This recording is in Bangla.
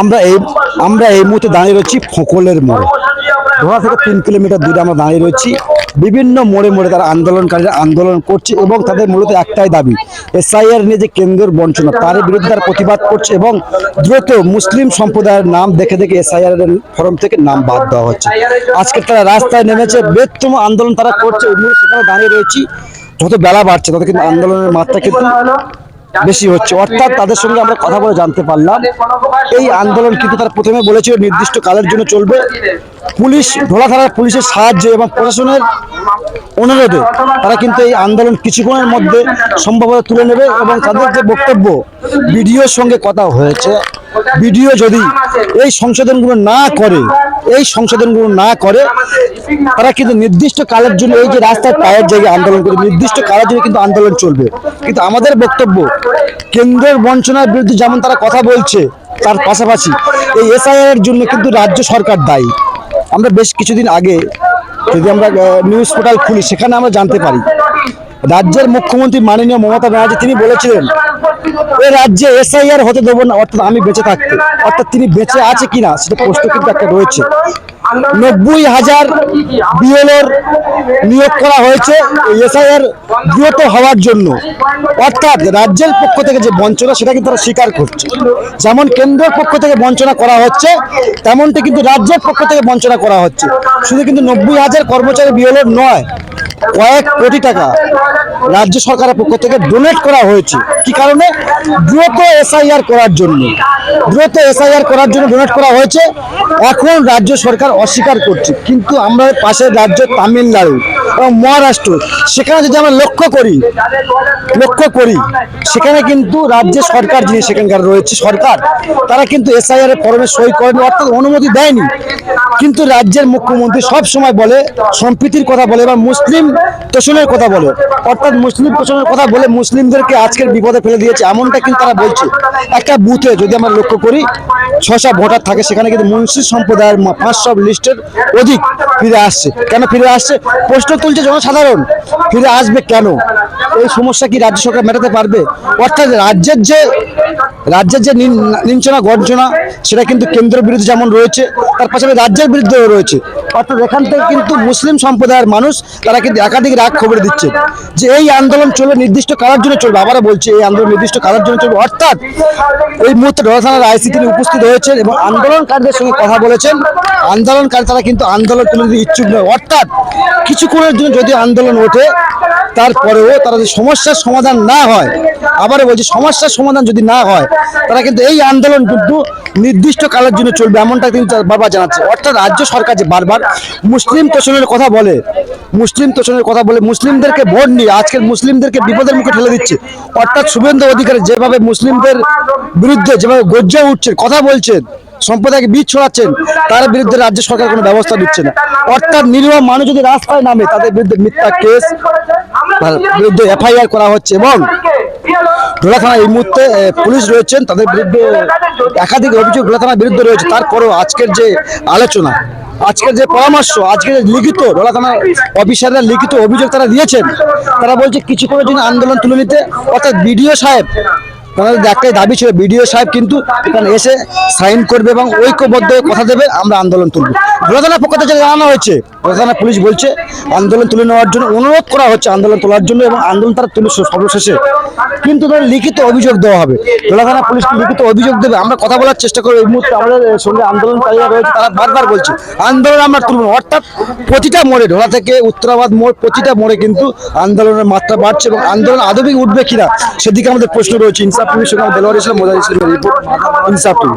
আমরা এই আমরা এই মুহূর্তে দাঁড়িয়ে রয়েছি ফোকলের মোড়ে। ধোয়া থেকে তিন কিলোমিটার দূরে আমরা দাঁড়িয়ে রয়েছি। বিভিন্ন মোড়ে মোড়ে তারা আন্দোলনকারীরা আন্দোলন করছে এবং তাদের মূলত একটাই দাবি, এসআইআর নিয়ে যে কেন্দ্রের বঞ্চনা তার বিরুদ্ধে তারা প্রতিবাদ করছে এবং দ্রুত মুসলিম সম্প্রদায়ের নাম দেখে দেখে এসআইআর এর ফরম থেকে নাম বাদ দেওয়া হচ্ছে। আজকে তারা রাস্তায় নেমেছে, বৃহত্তম আন্দোলন তারা করছে সেখানে দাঁড়িয়ে রয়েছি। যত বেলা বাড়ছে, তত কিন্তু আন্দোলনের মাত্রা কিন্তু বেশি হচ্ছে। অর্থাৎ তাদের সঙ্গে আমরা কথা বলে জানতে পারলাম। এই আন্দোলন কিন্তু তারা প্রথমে বলেছিল নির্দিষ্ট কালের জন্য চলবে। পুলিশ ভোলা থানার পুলিশের সাহায্যে এবং প্রশাসনের অনুরোধে তারা কিন্তু এই আন্দোলন কিছুক্ষণের মধ্যে সম্ভবত তুলে নেবে এবং তাদের যে বক্তব্য বিডিওর সঙ্গে কথা হয়েছে। বিডিও যদি এই সংশোধনগুলো না করে এই সংশোধনগুলো না করে তারা কিন্তু নির্দিষ্ট কালের জন্য এই যে রাস্তার পায়ের জায়গায় আন্দোলন করে নির্দিষ্ট কালের জন্য কিন্তু আন্দোলন চলবে। কিন্তু আমাদের বক্তব্য কেন্দ্রের বঞ্চনার বিরুদ্ধে যেমন তারা কথা বলছে তার পাশাপাশি এই এসআইআর এর জন্য কিন্তু রাজ্য সরকার দায়ী। আমরা বেশ কিছুদিন আগে যদি আমরা নিউজ পোর্টাল খুলি সেখানে আমরা জানতে পারি রাজ্যের মুখ্যমন্ত্রী মাননীয় মমতা ব্যানার্জি তিনি বলেছিলেন এই রাজ্যে এসআইআর হতে দেবো না, অর্থাৎ আমি বেঁচে থাকতে। অর্থাৎ তিনি বেঁচে আছে কিনা সেটা প্রশ্ন কিন্তু একটা রয়েছে। নব্বই হাজার বিএলওর নিয়োগ করা হয়েছে এসআইআর দ্রুত হওয়ার জন্য। অর্থাৎ রাজ্যের পক্ষ থেকে যে বঞ্চনা, সেটা কিন্তু তারা স্বীকার করছে। যেমন কেন্দ্রের পক্ষ থেকে বঞ্চনা করা হচ্ছে, তেমনটি কিন্তু রাজ্যের পক্ষ থেকে বঞ্চনা করা হচ্ছে। শুধু কিন্তু নব্বই হাজার কর্মচারী বিএলওর নয় কয়েক কোটি টাকা রাজ্য সরকারের পক্ষ থেকে ডোনেট করা হয়েছে। কি কারণে? দ্রুত এসআইআর করার জন্য। দ্রুত এসআইআর করার জন্য ডোনেট করা হয়েছে। এখন রাজ্য সরকার অস্বীকার করছে। কিন্তু আমরা পাশের রাজ্য তামিলনাড়ু এবং মহারাষ্ট্র, সেখানে যদি আমরা লক্ষ্য করি লক্ষ্য করি, সেখানে কিন্তু রাজ্য সরকার যিনি সেখানকার রয়েছে, সরকার, তারা কিন্তু এসআইআর ফর্মে সই করেনি, অর্থাৎ অনুমতি দেয়নি। কিন্তু রাজ্যের মুখ্যমন্ত্রী সব সময় বলে, সম্প্রীতির কথা বলে এবং মুসলিম তোষণের কথা বলে। অর্থাৎ মুসলিম তোষণের কথা বলে মুসলিমদেরকে আজকের বিপদে ফেলে দিয়েছে, এমনটা কিন্তু তারা বলছে। একটা বুথে যদি আমরা লক্ষ্য করি ছশা ভোটার থাকে, সেখানে কিন্তু মুন্সি সম্প্রদায়ের পাঁচশো লিস্টের অধিক ফিরে আসছে। কেন ফিরে আসছে? প্রশ্ন তুলছে জনসাধারণ, ফিরে আসবে কেন? এই সমস্যা কি রাজ্য সরকার মেটাতে পারবে? অর্থাৎ রাজ্যের যে রাজ্যের যে নিঞ্চনা গর্জনা, সেটা কিন্তু কেন্দ্রের বিরুদ্ধে যেমন রয়েছে, তার পাশাপাশি রাজ্যের বিরুদ্ধেও রয়েছে। অর্থাৎ এখান থেকে কিন্তু মুসলিম সম্প্রদায়ের মানুষ, তারা কিন্তু একাধিক রাগ খবর দিচ্ছে যে এই আন্দোলন চলবে, নির্দিষ্ট কারার জন্য চলবে? আবারও বলছে, এই আন্দোলন নির্দিষ্ট কারার জন্য চলবে? অর্থাৎ এই মুহূর্তে ডলা থানার আইসি তিনি উপস্থিত হয়েছেন এবং আন্দোলনকারীদের সঙ্গে কথা বলেছেন। আন্দোলনকারী তারা কিন্তু আন্দোলন তুলে দিতে ইচ্ছুক নয়। অর্থাৎ কিছুক্ষণের জন্য যদি আন্দোলন ওঠে তারপরেও তারা যদি সমস্যার সমাধান না হয়, আবারও বলছি, সমস্যার সমাধান যদি না হয়, তারা কিন্তু এই আন্দোলন কিন্তু নির্দিষ্ট কালের জন্য চলবে, এমনটা কিন্তু তারা বারবার জানাচ্ছে। অর্থাৎ রাজ্য সরকার যে বারবার মুসলিম তোষণের কথা বলে, মুসলিম তোষণের কথা বলে, মুসলিমদেরকে ভোট নিয়ে আজকের মুসলিমদেরকে বিপদের মুখে ঠেলে দিচ্ছে। অর্থাৎ শুভেন্দু অধিকারী যেভাবে মুসলিমদের বিরুদ্ধে যেভাবে গর্জে উঠছেন, কথা বলছেন, সম্প্রদায়কে বীজ ছড়াচ্ছেন, তার বিরুদ্ধে রাজ্য সরকার কোনো ব্যবস্থা নিচ্ছে না। অর্থাৎ নিরীহ মানুষ যদি রাস্তায় নামে, তাদের বিরুদ্ধে মিথ্যা কেস বিরুদ্ধে এফআইআর করা হচ্ছে এবং ডোলা এই মুহূর্তে পুলিশ রয়েছেন, তাদের বিরুদ্ধে একাধিক অভিযোগ ডোলা থানার বিরুদ্ধে রয়েছে। তারপরেও আজকের যে আলোচনা, আজকের যে পরামর্শ, আজকের যে লিখিত ডোলা থানার অফিসাররা লিখিত অভিযোগ তারা দিয়েছেন। তারা বলছে, কিছুক্ষণের জন্য আন্দোলন তুলে নিতে। অর্থাৎ বিডিও সাহেব ওনাদের একটাই দাবি ছিল, বিডিও সাহেব কিন্তু এখানে এসে সাইন করবে এবং ঐক্যবদ্ধ কথা দেবে, আমরা আন্দোলন তুলব। প্রধানের পক্ষ থেকে জানানো হয়েছে প্রধানা পুলিশ বলছে, আন্দোলন তুলে নেওয়ার জন্য অনুরোধ করা হচ্ছে আন্দোলন তোলার জন্য এবং আন্দোলন তারা তুলে সর্বশেষে। কিন্তু তাদের লিখিত অভিযোগ দেওয়া হবে। দোলাখানা পুলিশ লিখিত অভিযোগ দেবে? আমরা কথা বলার চেষ্টা করি। এই মুহূর্তে আমাদের সঙ্গে আন্দোলনকারীরা রয়েছে, তারা বারবার বলছে, আন্দোলন আমরা তুলব। অর্থাৎ প্রতিটা মোড়ে, ঢোলা থেকে উত্তরাবাদ মোড়, প্রতিটা মোড়ে কিন্তু আন্দোলনের মাত্রা বাড়ছে এবং আন্দোলন আদবিক উঠবে কিনা, সেদিকে আমাদের প্রশ্ন রয়েছে। ইনসাফ টিভির সঙ্গে দেলোয়ার ইসলাম মোজাহিদ ইসলামের ইনসাফ টিভি